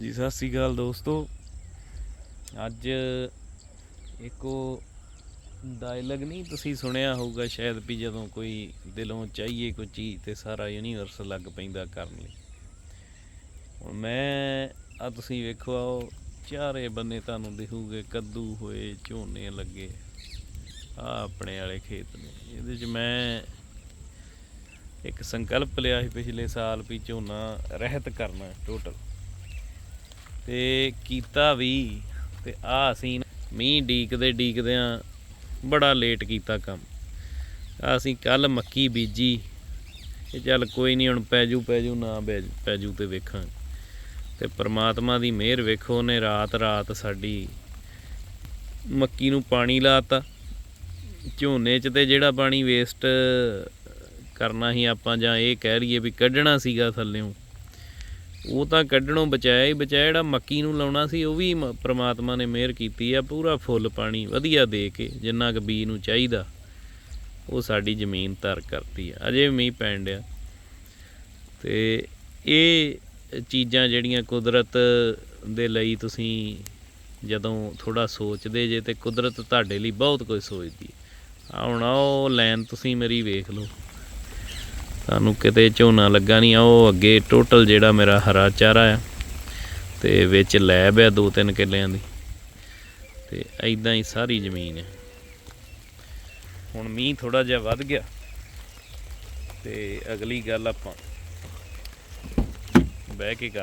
ਜੀ ਸਤਿ ਸ੍ਰੀ ਅਕਾਲ ਦੋਸਤੋ। ਅੱਜ ਇੱਕੋ ਡਾਇਲੌਗ ਨਹੀਂ ਤੁਸੀਂ ਸੁਣਿਆ ਹੋਊਗਾ, ਸ਼ਾਇਦ ਵੀ ਜਦੋਂ ਕੋਈ ਦਿਲੋਂ ਚਾਹੀਏ ਕੋਈ ਚੀਜ਼ ਤੇ ਸਾਰਾ ਯੂਨੀਵਰਸ ਲੱਗ ਪੈਂਦਾ ਕਰਨ ਲਈ। ਹੁਣ ਮੈਂ, ਆ ਤੁਸੀਂ ਵੇਖੋ ਆਓ ਚਾਰੇ ਬੰਨੇ ਤੁਹਾਨੂੰ ਦਿਖੂਗੇ, ਕੱਦੂ ਹੋਏ, ਝੋਨੇ ਲੱਗੇ, ਆ ਆਪਣੇ ਵਾਲੇ ਖੇਤ ਨੇ। ਇਹਦੇ 'ਚ ਮੈਂ ਇੱਕ ਸੰਕਲਪ ਲਿਆ ਸੀ ਪਿਛਲੇ ਸਾਲ ਵੀ ਝੋਨਾ ਰਹਿਤ ਕਰਨਾ ਟੋਟਲ ਤੇ ਕੀਤਾ ਵੀ ਤੇ ਆ ਅਸੀਂ ਮੀਂਹ ਡੀਕਦੇ ਡੀਕਦਿਆਂ ਬੜਾ ਲੇਟ ਕੀਤਾ ਕੰਮ। ਆ ਅਸੀਂ ਕੱਲ ਮੱਕੀ ਬੀਜੀ, ਇਹ ਚੱਲ ਕੋਈ ਨਹੀਂ ਹੁਣ ਪੈਜੂ ਪੈਜੂ ਨਾ ਬੈਜ- ਪੈਜੂ ਤੇ ਵੇਖਾਂਗੇ। ਤੇ ਪ੍ਰਮਾਤਮਾ ਦੀ ਮਿਹਰ ਵੇਖੋ, ਉਹਨੇ ਰਾਤ ਰਾਤ ਸਾਡੀ ਮੱਕੀ ਨੂੰ ਪਾਣੀ ਲਾਤਾ। ਝੋਨੇ 'ਚ ਤੇ ਜਿਹੜਾ ਪਾਣੀ ਵੇਸਟ ਕਰਨਾ ਹੀ ਆਪਾਂ ਜਾਂ ਇਹ ਕਹਿ ਲਈਏ ਵੀ ਕੱਢਣਾ ਸੀਗਾ ਥੱਲਿਓਂ ਉਹ ਤਾਂ ਕੱਢਣੋਂ ਬਚਾਇਆ ਹੀ ਬਚਾਇਆ, ਜਿਹੜਾ ਮੱਕੀ ਨੂੰ ਲਾਉਣਾ ਸੀ, ਉਹ ਵੀ ਮ- ਪ੍ਰਮਾਤਮਾ ਨੇ ਮਿਹਰ ਕੀਤੀ ਆ, ਪੂਰਾ ਫੁੱਲ ਪਾਣੀ ਵਧੀਆ ਦੇ ਕੇ, ਜਿੰਨਾ ਕੁ ਬੀ ਨੂੰ ਚਾਹੀਦਾ, ਉਹ ਸਾਡੀ ਜ਼ਮੀਨ ਤਰ ਕਰਤੀ ਆ। ਅਜੇ ਵੀ ਮੀਂਹ ਪੈਣ ਡਿਆ। ਤੇ ਇਹ ਚੀਜ਼ਾਂ ਜਿਹੜੀਆਂ ਕੁਦਰਤ ਦੇ ਲਈ ਤੁਸੀਂ ਜਦੋਂ ਥੋੜਾ ਸੋਚਦੇ ਜੇ, ਤੇ ਕੁਦਰਤ ਤੁਹਾਡੇ ਲਈ ਬਹੁਤ ਕੁਝ ਸੋਚਦੀ ਹੈ ਆ ਹੁਣ ਉਹ ਲਾਈਨ ਤੁਸੀਂ ਮੇਰੀ ਵੇਖ ਲਓ। ਤੁਹਾਨੂੰ ਕਿਤੇ ਝੋਨਾ ਲੱਗਾ ਨਹੀਂ ਆ ਉਹ ਅੱਗੇ ਟੋਟਲ ਜਿਹੜਾ ਮੇਰਾ ਹਰਾ ਚਾਰਾ ਆ, ਤੇ ਵਿੱਚ ਲੈਬ ਆ ਦੋ ਤਿੰਨ ਕਿੱਲਿਆਂ ਦੀ, ਤੇ ਐਦਾਂ ਹੀ ਸਾਰੀ ਜ਼ਮੀਨ ਹੈ ਹੁਣ ਮੀਂਹ ਥੋੜਾ ਜਿਹਾ ਵੱਧ ਗਿਆ, ਤੇ ਅਗਲੀ ਗੱਲ ਆਪਾਂ ਬਹਿ ਕੇ ਕਰ